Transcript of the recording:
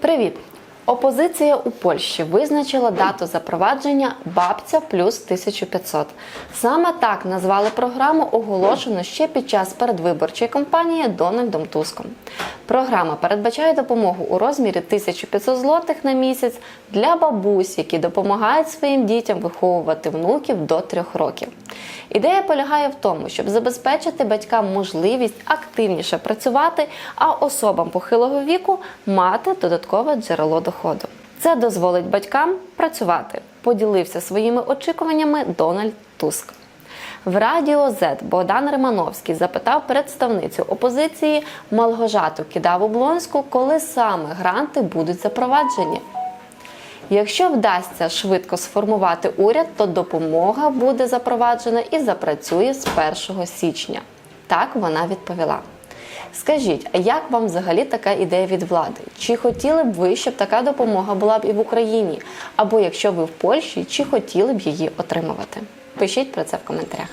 Привіт! Опозиція у Польщі визначила дату запровадження бабця плюс 1500. Саме так назвали програму, оголошену ще під час передвиборчої кампанії Дональдом Туском. Програма передбачає допомогу у розмірі 1500 злотих на місяць для бабусь, які допомагають своїм дітям виховувати внуків до трьох років. Ідея полягає в тому, щоб забезпечити батькам можливість активніше працювати, а особам похилого віку мати додаткове джерело доходу. Це дозволить батькам працювати. Поділився своїми очікуваннями Дональд Туск. В Радіо Z Богдан Римановський запитав представницю опозиції Малгожату Кідаву Блонську, коли саме гранти будуть запроваджені. Якщо вдасться швидко сформувати уряд, то допомога буде запроваджена і запрацює з 1 січня. Так вона відповіла. Скажіть, а як вам взагалі така ідея від влади? Чи хотіли б ви, щоб така допомога була б і в Україні? Або якщо ви в Польщі, чи хотіли б її отримувати? Пишіть про це в коментарях.